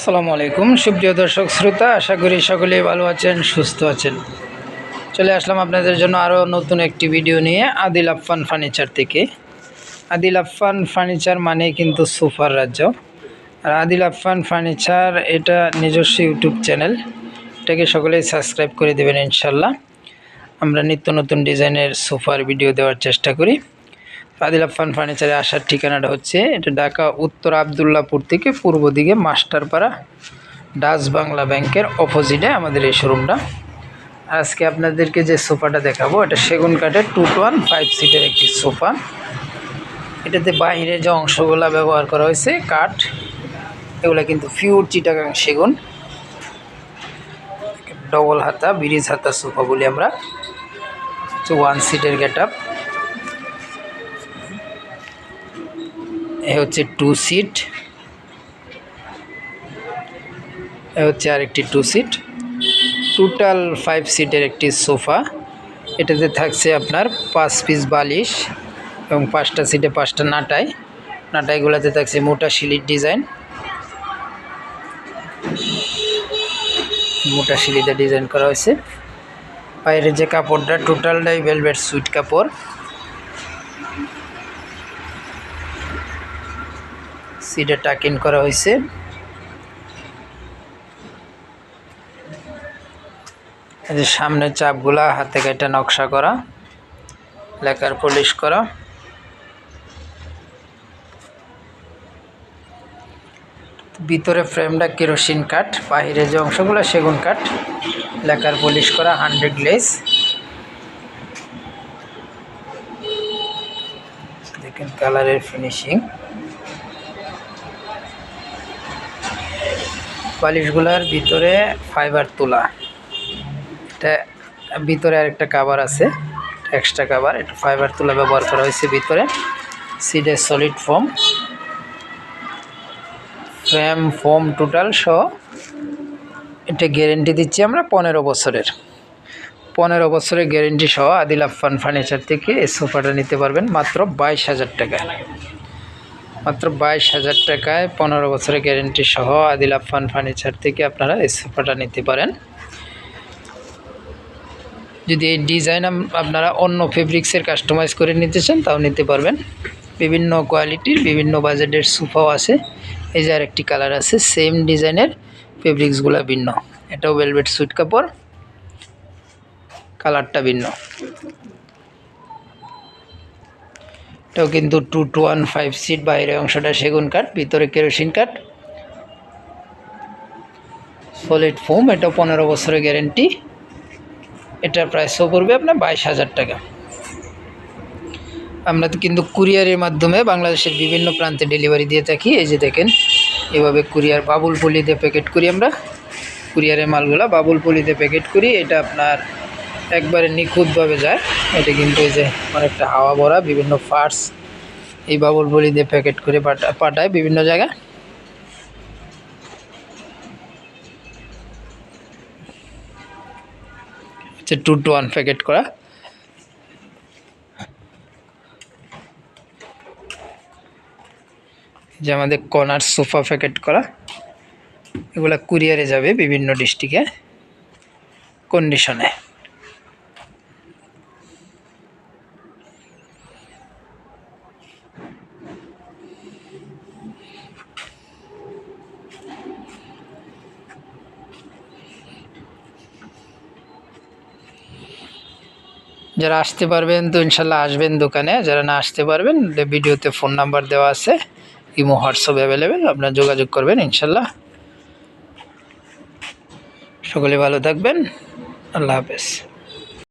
আসসালামু আলাইকুম। সুপ্রিয় দর্শক, শ্রোতা, আশা করি সকলেই ভালো আছেন, সুস্থ আছেন। চলে আসলাম আপনাদের জন্য আরও নতুন একটি ভিডিও নিয়ে আদিল আফফান ফার্নিচার থেকে। আদিল আফফান ফার্নিচার মানে কিন্তু সোফার রাজ্য। আর আদিল আফফান ফার্নিচার, এটা নিজস্ব ইউটিউব চ্যানেল। এটাকে সকলেই সাবস্ক্রাইব করে দেবেন ইনশাল্লাহ। আমরা নিত্য নতুন ডিজাইনের সোফার ভিডিও দেওয়ার চেষ্টা করি। আফফান ফার্নিচারে আসার ঠিকানাটা হচ্ছে এটা ঢাকা, উত্তর আবদুল্লাপুর থেকে পূর্ব দিকে মাস্টারপাড়া, ডাচ বাংলা ব্যাংকের অপোজিটে আমাদের এই শোরুমটা আজকে আপনাদেরকে যে সোফাটা দেখাবো, এটা সেগুন কাঠের টু ওয়ান ফাইভ সিটের একটি সোফা। এটাতে বাইরে যে অংশগুলো ব্যবহার করা হয়েছে, কাঠ, এগুলো কিন্তু ফিউর চিটাগাং সেগুন। ডবল হাতা, ব্রিজ হাতা সোফা বলি আমরা। ওয়ান সিটের গেট আপ এ হচ্ছে টু সিট এ হচ্ছে আরেকটি টু সিট টোটাল ফাইভ সিটের একটি সোফা, এটাতে থাকছে আপনার পাঁচ পিস বালিশ এবং পাঁচটা সিটে পাঁচটা নাটাই, নাটাইগুলোতে থাকছে মোটা শিলির ডিজাইন মোটা শিলিতে ডিজাইন করা হয়েছে। বাইরের যে কাপড়টা টোটালটাই ভেলভেট সুইট কাপড়। সিটে টাক ইন করা হয়েছে। যে সামনের চাপগুলা, হাতে কেটে নকশা করা লেখার পলিশ করা। ভিতরে ফ্রেমটা কেরোসিন কাঠ, বাহিরে যে অংশগুলো সেগুন কাঠ লেখার পলিশ করা হান্ড্রেড লেস দেখেন কালারের ফিনিশিং। বালিশগুলার ভিতরে ফাইবার তোলা। এটা ভিতরে আরেকটা কাভার আছে এক্সট্রা কাভার এটা ফাইবার তোলা ব্যবহার করা হয়েছে ভিতরে। সিডে solid foam frame foam total সহ এটা গ্যারেন্টি দিচ্ছি আমরা পনেরো বছরের। পনেরো বছরের গ্যারেন্টি সহ আদিল ফার্নিচার থেকে এই সোফাটা নিতে পারবেন মাত্র বাইশ হাজার টাকায়। মাত্র বাইশ হাজার টাকায় পনেরো বছরের গ্যারেন্টি সহ আদিল আফফান ফার্নিচার থেকে আপনারা এই সোফাটা নিতে পারেন। যদি এই ডিজাইন আপনারা অন্য ফেব্রিক্সের কাস্টমাইজ করে নিতে চান, তাও নিতে পারবেন। বিভিন্ন কোয়ালিটির বিভিন্ন বাজেটের সোফাও আছে। এই যে আরেকটি কালার আছে সেম ডিজাইনের ফেব্রিক্সগুলো ভিন্ন। এটাও ভেলভেট সুইট কাপড়। কালারটা ভিন্ন। এটাও কিন্তু two two one five seat বাইরের অংশটা সেগুন কাঠ, ভিতরে কেরোসিন কাঠ। সলিড ফোম এটা পনেরো বছরের গ্যারেন্টি এটার প্রাইসও পড়বে আপনার বাইশ হাজার টাকা। আমরা তো কিন্তু কুরিয়ারের মাধ্যমে বাংলাদেশের বিভিন্ন প্রান্তে ডেলিভারি দিয়ে থাকি। এই যে দেখেন, এভাবে কুরিয়ার বাবুল পলিতে প্যাকেট করি আমরা। কুরিয়ারের মালগুলো বাবুল পলিতে প্যাকেট করি। এটা আপনার একবারে নিখুঁতভাবে যায়। এটা কিন্তু এই যে অনেকটা হাওয়া ভরা, বিভিন্ন ফার্টস এই বাবুল বলি দিয়ে প্যাকেট করে পাঠা, পাঠায় বিভিন্ন জায়গায়। হচ্ছে টু টু ওয়ান প্যাকেট করা। যে আমাদের কর্নার সোফা প্যাকেট করা। এগুলা কুরিয়ারে যাবে বিভিন্ন ডিস্ট্রিক্টে। কন্ডিশনে। যারা আসতে পারবেন তো ইনশাল্লাহ আসবেন দোকানে, যারা না আসতে পারবেন ভিডিওতে ফোন নাম্বার দেওয়া আছে, ইমো, হোয়াটসঅ্যাপ অ্যাভেলেবেল আপনারা যোগাযোগ করবেন ইনশাল্লাহ। সকলে ভালো থাকবেন, আল্লাহ হাফেজ।